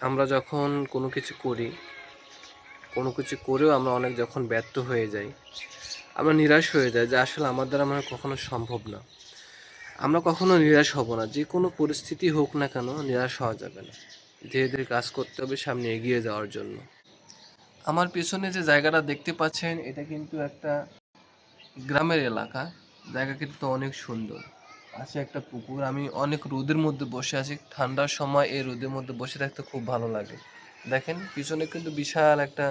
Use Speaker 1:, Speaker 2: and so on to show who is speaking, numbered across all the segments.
Speaker 1: আমরা যখন কোনো কিছু করি, কোনো কিছু করেও আমরা অনেক যখন ব্যর্থ হয়ে যাই, আমরা নিরাশ হয়ে যাই যে আসলে আমার দ্বারা আমার কখনো সম্ভব না। আমরা কখনো নিরাশ হব না, যে কোনো পরিস্থিতি হোক না কেন নিরাশ হওয়া যাবে না। ধীরে ধীরে কাজ করতে হবে সামনে এগিয়ে যাওয়ার জন্য। আমার পেছনে যে জায়গাটা দেখতে পাচ্ছেন, এটা কিন্তু একটা গ্রামের এলাকা। জায়গা কিন্তু অনেক সুন্দর। আছে একটা পুকুর, আমি অনেক রোদের মধ্যে বসে আছি। ঠান্ডার সময় এই রোদের মধ্যে বসে থাকতে খুব ভালো লাগে। দেখেন, পিছনে কিন্তু বিশাল একটা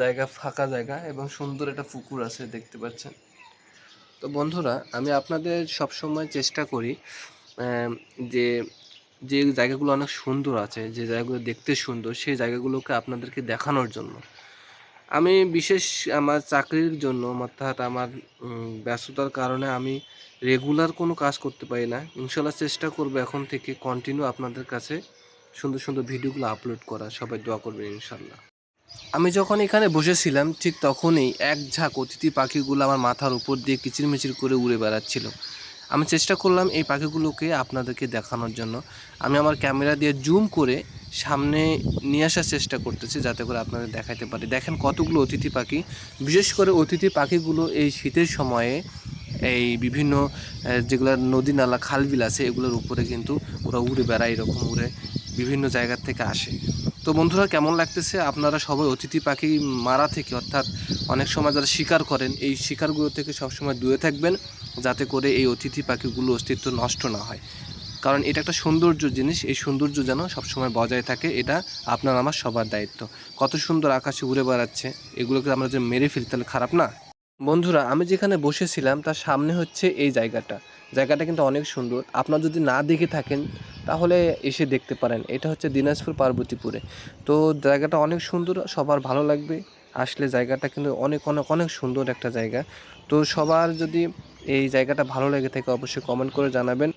Speaker 1: জায়গা, ফাঁকা জায়গা এবং সুন্দর একটা পুকুর আছে, দেখতে পাচ্ছেন। তো বন্ধুরা, আমি আপনাদের সব সময় চেষ্টা করি যে যে জায়গাগুলো অনেক সুন্দর আছে, যে জায়গাগুলো দেখতে সুন্দর, সেই জায়গাগুলোকে আপনাদেরকে দেখানোর জন্য। আমি বিশেষ আমার চাকরির জন্য, অর্থাৎ আমার ব্যস্ততার কারণে আমি রেগুলার কোনো কাজ করতে পারি না। ইনশাল্লাহ চেষ্টা করব এখন থেকে কন্টিনিউ আপনাদের কাছে সুন্দর সুন্দর ভিডিওগুলো আপলোড করা। সবাই দোয়া করবেন ইনশাল্লাহ আমি যখন এখানে বসেছিলাম, ঠিক তখনই এক ঝাঁক অতিথি পাখিগুলো আমার মাথার উপর দিয়ে কিচিরমিচির করে উড়ে বেড়াচ্ছিল। আমি চেষ্টা করলাম এই পাখিগুলোকে আপনাদেরকে দেখানোর জন্য। আমি আমার ক্যামেরা দিয়ে জুম করে সামনে নিয়ে আসার চেষ্টা করতেছি যাতে করে আপনাদের দেখাতে পারি। দেখেন কতগুলো অতিথি পাখি। বিশেষ করে অতিথি পাখিগুলো এই শীতের সময়ে এই বিভিন্ন যেগুলো নদী নালা খাল বিল আছে, এগুলোর উপরে কিন্তু ওরা উড়ে বেড়ায়, এরকম উড়ে বিভিন্ন জায়গা থেকে আসে। তো বন্ধুরা, কেমন লাগতেছে? আপনারা সবাই অতিথি পাখি মারা থেকে, অর্থাৎ অনেক সময় যারা শিকার করেন, এই শিকারগুলো থেকে সবসময় দূরে থাকবেন, যাতে করে এই অতিথি পাখিগুলো অস্তিত্ব নষ্ট না হয়। কারণ এটা একটা সৌন্দর্য জিনিস, এই সৌন্দর্য যেন সবসময় বজায় থাকে, এটা আপনার, আমার সবার দায়িত্ব। কত সুন্দর আকাশে উড়ে বেড়াচ্ছে, এগুলোকে আমরা যে মেরে ফেলি তাহলে খারাপ না? বন্ধুরা, আমি যেখানে বসেছিলাম, তার সামনে হচ্ছে এই জায়গাটা। জায়গাটা কিন্তু অনেক সুন্দর। আপনার যদি না দেখে থাকেন, তাহলে এসে দেখতে পারেন। এটা হচ্ছে দিনাজপুর পার্বতীপুরে। তো জায়গাটা অনেক সুন্দর, সবার ভালো লাগবে। আসলে জায়গাটা কিন্তু অনেক অনেক অনেক সুন্দর একটা জায়গা। তো সবার যদি এই জায়গাটা ভালো লেগে থাকে, অবশ্যই কমেন্ট করে জানাবেন।